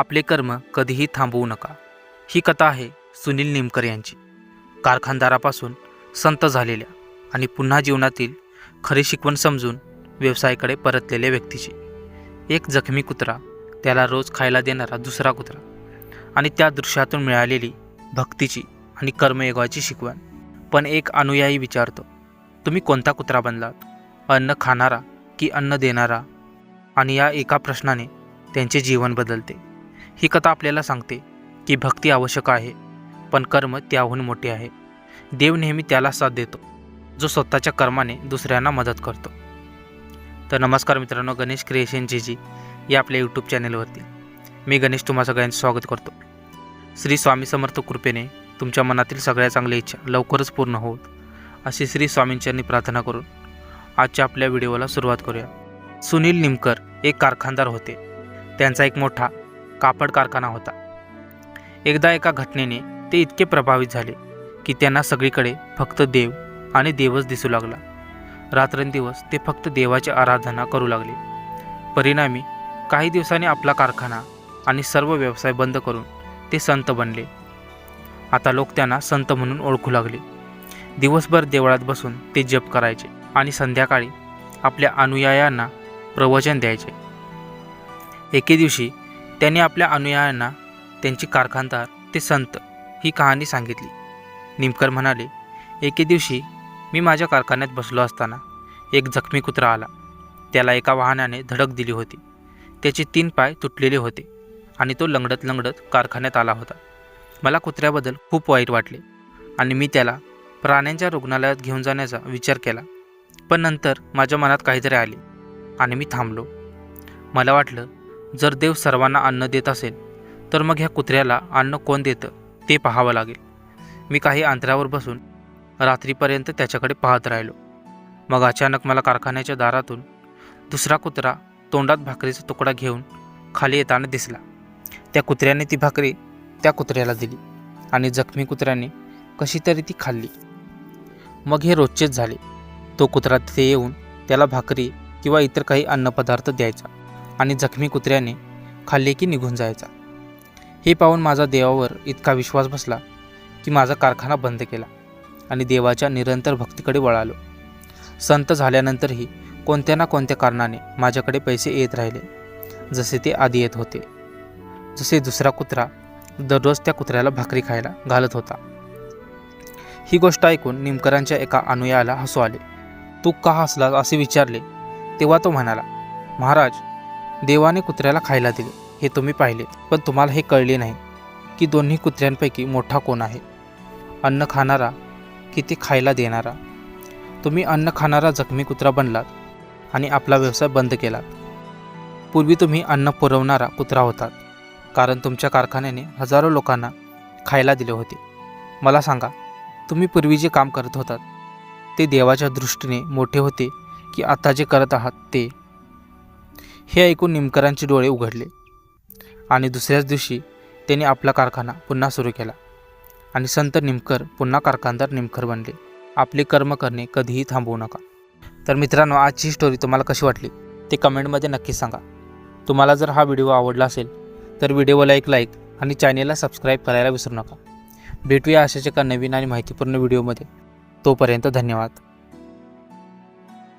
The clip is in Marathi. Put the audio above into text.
आपले कर्म कधीही थांबवू नका. ही कथा आहे सुनील निमकर यांची. कारखानदारापासून संत झालेल्या आणि पुन्हा जीवनातील खरी शिकवण समजून व्यवसायाकडे परतलेल्या व्यक्तीची. एक जखमी कुत्रा त्याला रोज खायला देणारा दुसरा कुत्रा आणि त्या दृश्यातून मिळालेली भक्तीची आणि कर्मयोगाची शिकवण. पण एक अनुयायी विचारतो तुम्ही कोणता कुत्रा बनलात? अन्न खाणारा की अन्न देणारा? आणि या एका प्रश्नाने त्यांचे जीवन बदलते. ही कथा आपल्याला सांगते की भक्ती आवश्यक आहे पण कर्म त्याहून मोठे आहे. देव नेहमी त्याला साथ देतो जो स्वतःच्या कर्माने दुसऱ्यांना मदत करतो. तर नमस्कार मित्रांनो गणेश क्रिएशन जे जी या आपल्या यूट्यूब चॅनेलवरती मी गणेश तुम्हा सगळ्यांचं स्वागत करतो. श्री स्वामी समर्थ कृपेने तुमच्या मनातील सगळ्या चांगल्या इच्छा लवकरच पूर्ण होत अशी श्री स्वामींच्यांनी प्रार्थना करून आजच्या आपल्या व्हिडिओला सुरुवात करूया. सुनील निमकर एक कारखानदार होते. त्यांचा एक मोठा कापड कारखाना होता. एकदा एका घटनेने ते इतके प्रभावित झाले की त्यांना सगळीकडे फक्त देव आणि देवच दिसू लागला. रात्रंदिवस ते फक्त देवाची आराधना करू लागले. परिणामी काही दिवसांनी आपला कारखाना आणि सर्व व्यवसाय बंद करून ते संत बनले. आता लोक त्यांना संत म्हणून ओळखू लागले. दिवसभर देवळात बसून ते जप करायचे आणि संध्याकाळी आपल्या अनुयायांना प्रवचन द्यायचे. एके दिवशी त्यांनी आपल्या अनुयायांना त्यांची कारखानदार ते संत ही कहाणी सांगितली. निमकर म्हणाले एके दिवशी मी माझ्या कारखान्यात बसलो असताना एक जखमी कुत्रा आला. त्याला एका वाहनाने धडक दिली होती. त्याचे तीन पाय तुटलेले होते आणि तो लंगडत लंगडत कारखान्यात आला होता. मला कुत्र्याबद्दल खूप वाईट वाटले आणि मी त्याला प्राण्यांच्या रुग्णालयात घेऊन जाण्याचा विचार केला. पण नंतर माझ्या मनात काहीतरी आले आणि मी थांबलो. मला वाटलं जर देव सर्वांना अन्न देत असेल तर मग ह्या कुत्र्याला अन्न कोण देतं ते पाहावं लागेल. मी काही अंतरावर बसून रात्रीपर्यंत त्याच्याकडे पाहत राहिलो. मग अचानक मला कारखान्याच्या दारातून दुसरा कुत्रा तोंडात भाकरीचा तुकडा घेऊन खाली येताना दिसला. त्या कुत्र्याने ती भाकरी त्या कुत्र्याला दिली आणि जखमी कुत्र्याने कशी तरी ती खाल्ली. मग हे रोजचेच झाले. तो कुत्रा तिथे येऊन त्याला भाकरी किंवा इतर काही अन्नपदार्थ द्यायचा. आणि जखमी कुत्र्याने खाल्ले की निघून जायचा. हे पाहून माझा देवावर इतका विश्वास बसला की माझा कारखाना बंद केला आणि देवाच्या निरंतर भक्तीकडे वळालो. संत झाल्यानंतरही कोणत्या ना कोणत्या कारणाने माझ्याकडे पैसे येत राहिले जसे ते आधी येत होते. जसे दुसरा कुत्रा दररोज त्या कुत्र्याला भाकरी खायला घालत होता. ही गोष्ट ऐकून निमकरांच्या एका अनुयायाला हसू आले. तू का हसला असे विचारले. तेव्हा तो म्हणाला महाराज देवाने कुत्र्याला खायला दिले. हे तुम्ही पाहिले पण तुम्हाला हे कळले नाही की दोन्ही कुत्र्यांपैकी मोठा कोण आहे. अन्न खाणारा की ते खायला देणारा. तुम्ही अन्न खाणारा जखमी कुत्रा बनलात आणि आपला व्यवसाय बंद केलात. पूर्वी तुम्ही अन्न पुरवणारा कुत्रा होतात कारण तुमच्या कारखान्याने हजारो लोकांना खायला दिले होते. मला सांगा तुम्ही पूर्वी जे काम करत होतात ते देवाच्या दृष्टीने मोठे होते की आता जे करत आहात ते हे ऐकून निमकरांचे डोळे उघडले आणि दुसऱ्याच दिवशी त्यांनी आपला कारखाना पुन्हा सुरू केला आणि संत निमकर पुन्हा कारखानदार निमकर बनले. आपले कर्म करणे कधीही थांबवू नका. तर मित्रांनो आजची स्टोरी तुम्हाला कशी वाटली? ते कमेंटमध्ये नक्की सांगा. तुम्हाला जर हा व्हिडिओ आवडला असेल तर व्हिडिओला एक लाईक आणि चॅनेलला सबस्क्राईब करायला विसरू नका. भेटूया अशाच एका नवीन आणि माहितीपूर्ण व्हिडिओमध्ये तोपर्यंत धन्यवाद.